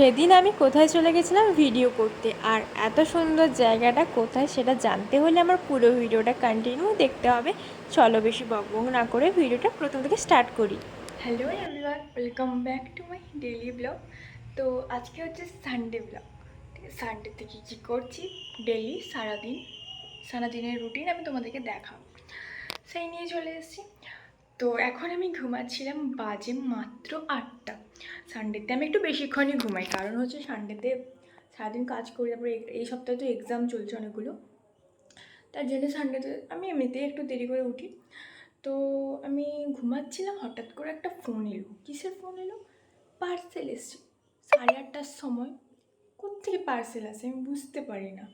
সেদিন আমি কোথায় চলে গেছিলাম ভিডিও করতে। আর এত সুন্দর জায়গাটা কোথায় সেটা জানতে হলে আমার পুরো ভিডিওটা কন্টিনিউ দেখতে হবে। চলো বেশি বকবক না করে ভিডিওটা প্রথম থেকে স্টার্ট করি। Hello everyone welcome back to my daily blog তো আজকে হচ্ছে সানডে ব্লগ সানডেতে কী কী করছি? ডেলি সারাদিন, সারাদিনের রুটিন আমি তোমাদেরকে দেখাবো। সেই নিয়ে চলে এসেছি। তো এখন আমি ঘুমাচ্ছিলাম বাজে মাত্র আটটা। সানডেতে আমি একটু বেশিক্ষণই ঘুমাই। কারণ হচ্ছে সানডেতে সারাদিন কাজ করি, তারপরে এই- সপ্তাহে তো এক্সাম চলছে অনেকগুলো। তার জন্য সানডেতে আমি এমনিতেই একটু দেরি করে উঠি। তো আমি ঘুমাচ্ছিলাম, হঠাৎ করে একটা ফোন এলো। কিসের ফোন এলো? পার্সেল এসছে। সাড়ে আটটার সময়। কোথেকে পার্সেল আসে? আমি বুঝতে পারি না।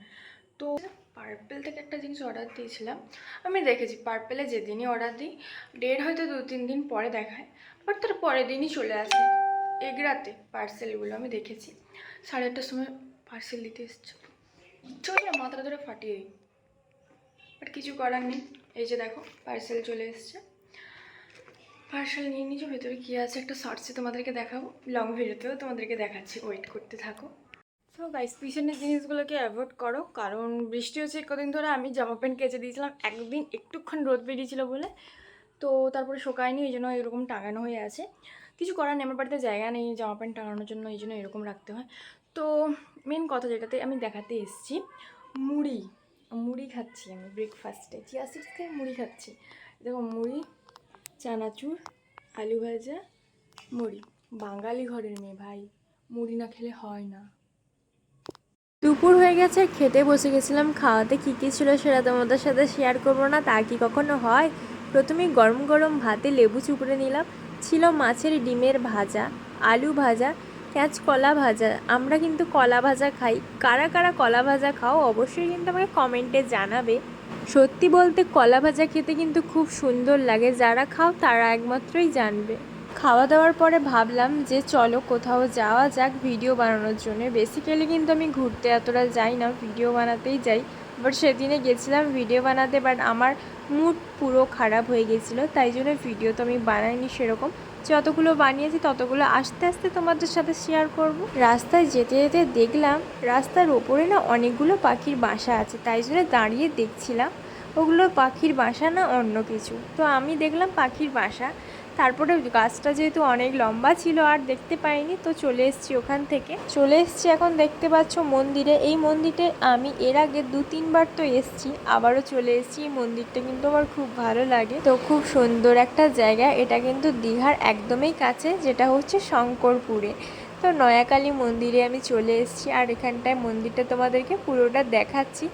তো পার্পেল থেকে একটা জিনিস অর্ডার দিয়েছিলাম। আমি দেখেছি পার্পেলে যেদিনই অর্ডার দিই ডেট হয়তো দু তিন দিন পরে দেখায় বাট তার পরের দিনই চলে আসে। এগরাতে পার্সেলগুলো আমি দেখেছি। সাড়ে আটটার সময় পার্সেল দিতে এসছে চল না মাথাটা ধরে ফাটিয়ে দিই। বাট কিছু করার নেই। এই যে দেখো, পার্সেল চলে এসছে। পার্সেল নিয়ে নিয়েছো ভেতরে কী আছে একটা শর্টসে তোমাদেরকে দেখাবো। লং ভিডিওতেও তোমাদেরকে দেখাচ্ছি। ওয়েট করতে থাকো। সো গাইস পিছনের জিনিসগুলোকে অ্যাভয়েড করো। কারণ বৃষ্টি হচ্ছে কদিন ধরে, আমি জামা প্যান্ট কেচে দিয়েছিলাম। একদিন একটুক্ষণ রোদ বেরিয়েছিল বলে তো তারপরে শোকায়নি, এই জন্য এরকম টাঙানো হয়ে আছে। কিছু করার নেই, আমার বাড়িতে জায়গা নেই, জামা প্যান্ট টাঙানোর জন্য এই জন্য এরকম রাখতে হয়। তো মেন কথা যেটাতে আমি দেখাতে এসেছি, মুড়ি। মুড়ি খাচ্ছি আমি ব্রেকফাস্টে চিয়া সিক্স খেয়ে মুড়ি খাচ্ছি। দেখো মুড়ি, চানাচুর, আলু ভাজা, মুড়ি। বাঙালি ঘরের মেয়ে ভাই, মুড়ি না খেলে হয় না। দুপুর হয়ে গেছে, খেতে বসে গেছিলাম, খাওয়াতে কী কী ছিল সেটা তোমাদের সাথে শেয়ার করব না, তা কি কখনো হয়? প্রথমেই গরম গরম ভাতে লেবু চুপড়ে নিলাম। ছিল মাছের ডিমের ভাজা, আলু ভাজা ক্যাঁচ কলা ভাজা। আমরা কিন্তু কলা ভাজা খাই। কারা কারা কলা ভাজা খাও অবশ্যই কিন্তু আমাকে কমেন্টে জানাবে। সত্যি বলতে কলা ভাজা খেতে কিন্তু খুব সুন্দর লাগে। যারা খাও তারা একমাত্রই জানবে। খাওয়া দাওয়ার পরে ভাবলাম যে চলো কোথাও যাওয়া যাক ভিডিও বানানোর জন্য। বেসিক্যালি কিন্তু আমি ঘুরতে এতটা যাই না, ভিডিও বানাতেই যাই। বাট সেদিনে গেছিলাম ভিডিও বানাতে বাট আমার মুড পুরো খারাপ হয়ে গেছিল, তাই জন্য ভিডিও তো আমি বানাইনি সেরকম। যতগুলো বানিয়েছি, ততগুলো আস্তে আস্তে তোমাদের সাথে শেয়ার করব। রাস্তায় যেতে যেতে দেখলাম, রাস্তার ওপরে না অনেকগুলো পাখির বাসা আছে, তাই জন্য দাঁড়িয়ে দেখছিলাম। ওগুলো পাখির বাসা না অন্য কিছু। তো আমি দেখলাম পাখির বাসা তারপরে গাছটা যেহেতু অনেক লম্বা ছিল আর দেখতে পাইনি, তো চলে এসেছি ওখান থেকে। চলে এসেছি এখন দেখতে পাচ্ছ মন্দিরে। এই মন্দিরে আমি এর আগে দু তিনবার তো এসেছি, আবারও চলে এসেছি। এই মন্দিরটা কিন্তু আমার খুব ভালো লাগে। তো খুব সুন্দর একটা জায়গা। এটা কিন্তু দীঘার একদমই কাছে, যেটা হচ্ছে শঙ্করপুরে। তো নয়াকালী মন্দিরে আমি চলে এসেছি আর এখানটায় মন্দিরটা তোমাদেরকে পুরোটা দেখাচ্ছি।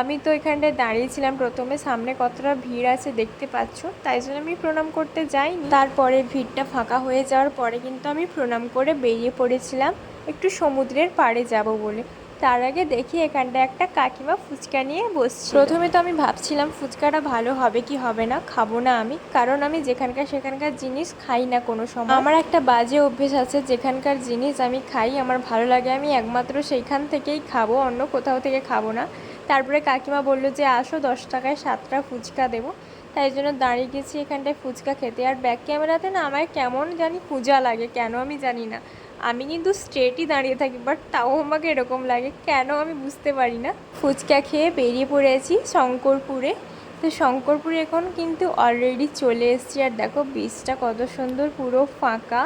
আমি তো এখানটায় দাঁড়িয়েছিলাম প্রথমে, সামনে কতটা ভিড় আছে দেখতে পাচ্ছ, তাই জন্য আমি প্রণাম করতে যাই তারপরে ভিড়টা ফাঁকা হয়ে যাওয়ার পরে কিন্তু আমি প্রণাম করে বেরিয়ে পড়েছিলাম একটু সমুদ্রের পাড়ে যাব বলে। তার আগে দেখি এখানটায় একটা কাকিমা ফুচকা নিয়ে বসছি প্রথমে তো আমি ভাবছিলাম ফুচকাটা ভালো হবে কি হবে না খাব না আমি। কারণ আমি যেখানকার সেখানকার জিনিস খাই না কোনো সময়। আমার একটা বাজে অভ্যেস আছে যেখানকার জিনিস আমি খাই আমার ভালো লাগে আমি একমাত্র সেইখান থেকেই খাব অন্য কোথাও থেকে খাব না। তারপরে কাকিমা বলল যে আসো দশ টাকায় সাতটা ফুচকা দেবো। তাই জন্য দাঁড়িয়ে গেছি এখানটায় ফুচকা খেতে। আর ব্যাক ক্যামেরাতে না আমায় কেমন জানি পূজা লাগে, কেন আমি জানি না। আমি কিন্তু স্ট্রেটই দাঁড়িয়ে থাকি বাট তাও আমাকে এরকম লাগে, কেন আমি বুঝতে পারি না। ফুচকা খেয়ে বেরিয়ে পড়েছি শঙ্করপুরে। তো শঙ্করপুরে এখন কিন্তু অলরেডি চলে এসেছি। আর দেখো বীজটা কত সুন্দর, পুরো ফাঁকা।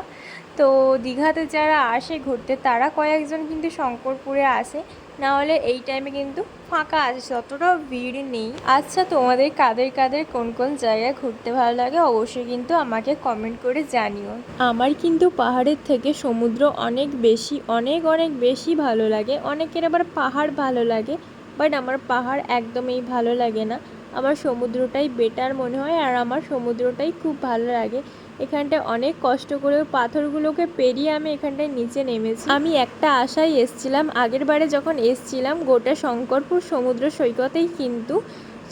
তো দীঘাতে যারা আসে, ঘুরতে, তারা কয়েকজন কিন্তু শঙ্করপুরে আসে। না হলে এই টাইমে কিন্তু ফাঁকা আছে ততটাও ভিড় নেই। আচ্ছা তোমাদের কাদের কাদের কোন কোন জায়গায় ঘুরতে ভালো লাগে অবশ্যই কিন্তু আমাকে কমেন্ট করে জানিও। আমার কিন্তু পাহাড়ের থেকে সমুদ্র অনেক বেশি, অনেক অনেক বেশি ভালো লাগে। অনেকের আবার পাহাড় ভালো লাগে বাট আমার পাহাড় একদমই ভালো লাগে না। আমার সমুদ্রটাই বেটার মনে হয় আর আমার সমুদ্রটাই খুব ভালো লাগে। এখানটায় অনেক কষ্ট করে পাথরগুলোকে পেরিয়ে আমি এখানটায় নিচে নেমেছি। আমি একটা আশায় এসছিলাম, আগের বারে যখন এসছিলাম, গোটা শঙ্করপুর সমুদ্র সৈকতেই কিন্তু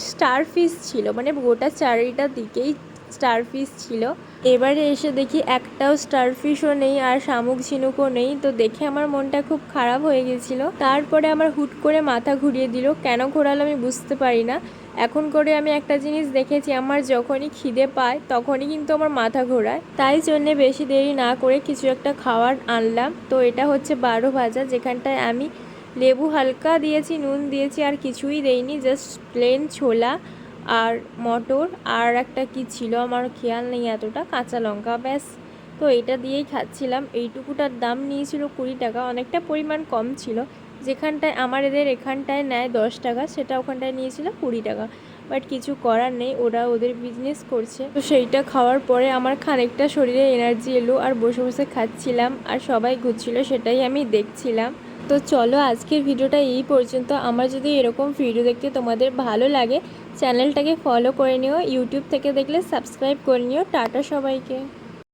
স্টার ফিশ ছিল মানে গোটা চারিটা দিকেই স্টার ফিশ ছিল। এবারে এসে দেখি একটাও স্টারফিশও নেই আর শামুক ঝিনুকও নেই। তো দেখে আমার মনটা খুব খারাপ হয়ে গেছিল। তারপরে আমার হুট করে মাথা ঘুরিয়ে দিল। কেন ঘোরালো আমি বুঝতে পারি না। এখন করে আমি একটা জিনিস দেখেছি, আমার যখনই খিদে পায় তখনই কিন্তু আমার মাথা ঘোরায়। তাই জন্যে বেশি দেরি না করে কিছু একটা খাবার আনলাম। তো এটা হচ্ছে বারো ভাজা, যেখানটায় আমি লেবু হালকা দিয়েছি, নুন দিয়েছি আর কিছুই দেইনি জাস্ট প্লেন ছোলা। আর মটর আর একটা কি ছিল আমার খেয়াল নেই এতটা, কাঁচা লঙ্কা ব্যাস। তো এটা দিয়েই খাচ্ছিলাম। এইটুকুটার দাম নিয়েছিল কুড়ি টাকা, অনেকটা পরিমাণ কম ছিল। যেখানটায়, আমার এদের এখানটায় নেয় দশ টাকা, সেটা ওখানটায় নিয়েছিল কুড়ি টাকা। বাট কিছু করার নেই, ওরা ওদের বিজনেস করছে। তো সেইটা খাওয়ার পরে আমার খানিকটা শরীরে এনার্জি এলো আর বসে বসে খাচ্ছিলাম। আর সবাই ঘুরছিল, সেটাই আমি দেখছিলাম। তো চলো আজকের ভিডিওটা এই পর্যন্ত। আমার যদি এরকম ভিডিও দেখতে তোমাদের ভালো লাগে চ্যানেলটাকে ফলো করে নিও ইউটিউব থেকে দেখলে সাবস্ক্রাইব করে নিও। টাটা সবাইকে।